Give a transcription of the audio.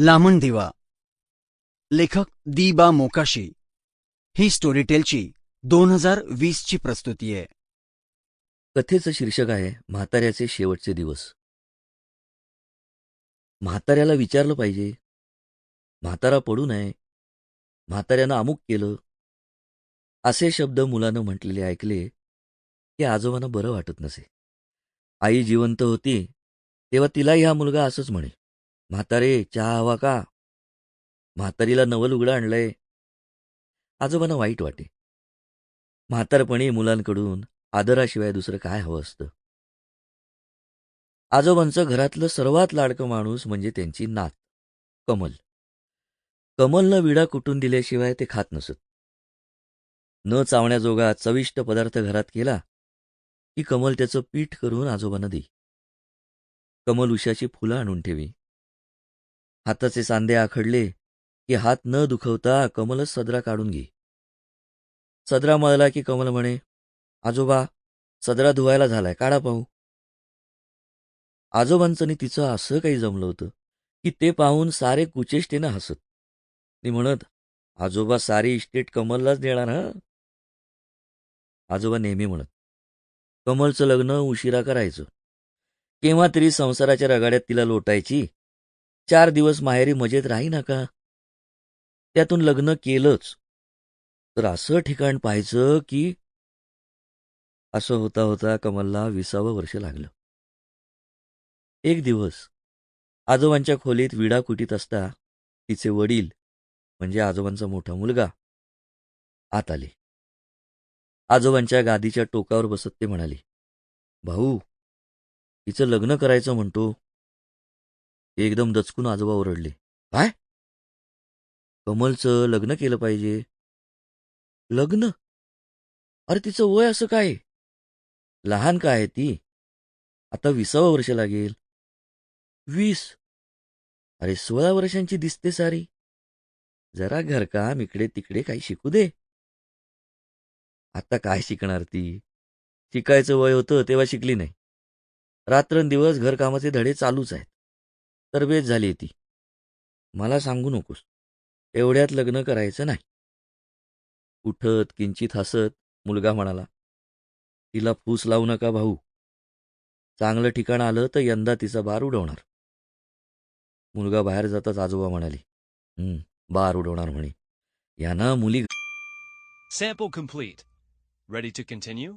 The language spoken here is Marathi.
लामण दिवा. लेखक दीबा मोकाशी. ही स्टोरीटेलची दोन हजार वीसची प्रस्तुती आहे. कथेचं शीर्षक आहे म्हाताऱ्याचे शेवटचे दिवस. म्हाताऱ्याला विचारलं पाहिजे. म्हातारा पडू नये. म्हाताऱ्यानं अमुक केलं. असे शब्द मुलानं म्हटलेले ऐकले की आजोबांना बरं वाटत नसे. आई जिवंत होती तेव्हा तिलाही हा मुलगा असंच म्हणे. म्हातारे चहा हवा का? म्हातारीला नवल उघडं आणलंय. आजोबांना वाईट वाटे. म्हातारपणी मुलांकडून आदराशिवाय दुसरं काय हवं असतं? आजोबांचं घरातलं सर्वात लाडकं माणूस म्हणजे त्यांची नात कमल. कमलनं विडा कुटून दिल्याशिवाय ते खात नसत. न चावण्याजोगा चविष्ट पदार्थ घरात केला की कमल त्याचं पीठ करून आजोबांना देई कमल उशाची फुलं आणून ठेवी. हाताचे सांधे आखडले की हात न दुखवता कमलच सदरा काढून घे. सदरा मळला की कमल म्हणे आजोबा सदरा धुवायला झालाय काढा पाहू. आजोबांचं तिचं असं काही जमलं होतं की ते पाहून सारे कुचेष्टेनं हसत. ती म्हणत आजोबा सारी इस्टेट कमललाच देणार हा? आजोबा नेहमी म्हणत कमलचं लग्न उशिरा करायचं. केव्हा तरी संसाराच्या रगाड्यात तिला लोटायची चार दिवस माहेरी मजेत राही नका त्यातून लग्न केलंच. तर असं ठिकाण पाहायचं की असं होता होता कमलला विसावं वर्ष लागलं. एक दिवस आजोबांच्या खोलीत विडा कुटीत असता तिचे वडील म्हणजे आजोबांचा मोठा मुलगा आत आले. आजोबांच्या गादीच्या टोकावर बसत ते म्हणाले भाऊ तिचं लग्न करायचं म्हणतो. एकदम दचकून आजोबा ओरडले. काय? कमलचं लग्न केलं पाहिजे. लग्न? अरे तिचं वय असं काय? लहान काय आहे ती? आता विसावं वर्ष लागेल. वीस. अरे सोळा वर्षांची दिसते सारी. जरा घरकाम इकडे तिकडे काही शिकू दे. आता काय शिकणार ती? शिकायचं वय होतं तेव्हा शिकली नाही. रात्रंदिवस घरकामाचे धडे चालूच आहेत. तरबेज झाली ती मला सांगू नकोस. एवढ्यात लग्न करायचं नाही. उठत किंचित हसत मुलगा म्हणाला तिला फूस लावू नका भाऊ. चांगलं ठिकाण आलं तर यंदा तिचा बार उडवणार. मुलगा बाहेर जाताच आजोबा म्हणाले हम्म बार उडवणार म्हणे. यानं मुली Sample complete. Ready to continue?